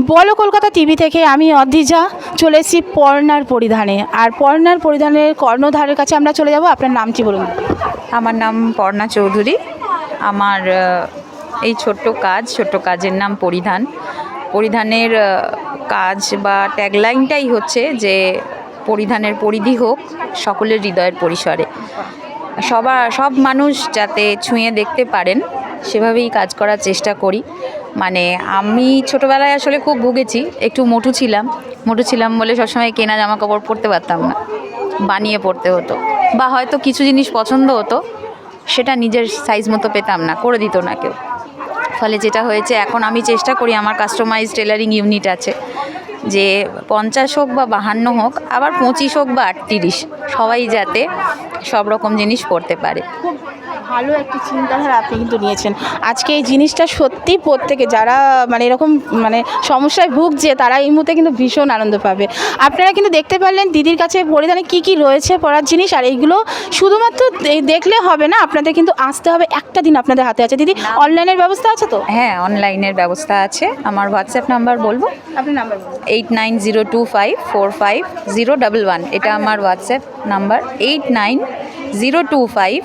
বলো কলকাতা টিভি থেকে আমি অদ্রিজা চলে এসেছি পর্নার পরিধানে। আর পর্নার পরিধানের কর্ণধারের কাছে আমরা চলে যাব। আপনার নাম কি বলুন? আমার নাম পর্ণা চৌধুরী। আমার এই ছোট্ট কাজ, ছোট্ট কাজের নাম পরিধান। পরিধানের কাজ বা ট্যাগলাইনটাই হচ্ছে যে পরিধানের পরিধি হোক, সকলের হৃদয়ের পরিসরে। সবার সব মানুষ যাতে ছুঁয়ে দেখতে পারেন সেভাবেই কাজ করার চেষ্টা করি। মানে আমি ছোটোবেলায় আসলে খুব ভুগেছি, একটু মোটু ছিলাম। মোটু ছিলাম বলে সবসময় কেনা জামা কাপড় পরতে পারতাম না, বানিয়ে পড়তে হতো। বা হয়তো কিছু জিনিস পছন্দ হতো, সেটা নিজের সাইজ মতো পেতাম না, করে দিত না কেউ। ফলে যেটা হয়েছে, এখন আমি চেষ্টা করি, আমার কাস্টমাইজ টেলারিং ইউনিট আছে। যে পঞ্চাশ হোক বা বাহান্ন হোক, আবার পঁচিশ হোক বা আটত্রিশ, সবাই যাতে সব রকম জিনিস পড়তে পারে। ভালো একটি চিন্তাধারা আপনি কিন্তু নিয়েছেন। আজকে এই জিনিসটা সত্যি প্রত্যেকে যারা মানে এরকম মানে সমস্যায় ভুগছে তারা এই মুহূর্তে কিন্তু ভীষণ আনন্দ পাবে। আপনারা কিন্তু দেখতে পারলেন দিদির কাছে পরিধানে কি কি রয়েছে পড়ার জিনিস আর এইগুলো শুধুমাত্র দেখলে হবে না আপনাদের কিন্তু আসতে হবে একটা দিন আপনাদের হাতে আছে। দিদি অনলাইনের ব্যবস্থা আছে তো? হ্যাঁ অনলাইনের ব্যবস্থা আছে। আমার হোয়াটসঅ্যাপ নাম্বার বলব? আপনি number eight nine zero two five four five zero double one এটা আমার WhatsApp number eight nine zero two five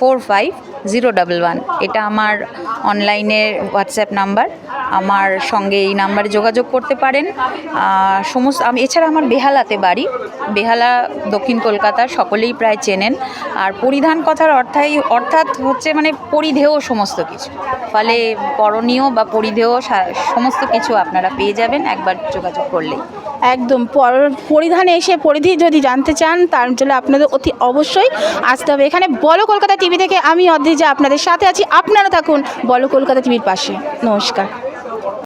four five zero double one. এটা আমার অনলাইনের হোয়াটসঅ্যাপ নাম্বার। আমার সঙ্গে এই নাম্বারে যোগাযোগ করতে পারেন। সমস্ত আমি এছাড়া আমার বেহালাতে বাড়ি। বেহালা, দক্ষিণ কলকাতার সকলেই প্রায় চেনেন। আর পরিধান কথার অর্থাই অর্থাৎ হচ্ছে মানে পরিধেয় সমস্ত কিছু। ফলে করণীয় বা পরিধেয় সমস্ত কিছু আপনারা পেয়ে যাবেন। একবার যোগাযোগ করলেই। একদম। পর- পরিধানে এসে পরিধি যদি জানতে চান, তার জন্য আপনাদের অতি অবশ্যই আসতে হবে। এখানে বলো কলকাতা টিভি থেকে, আমি অদ্রিজা আপনাদের সাথে আছি আপনারা থাকুন বলো কলকাতা টিভির পাশে। নমস্কার।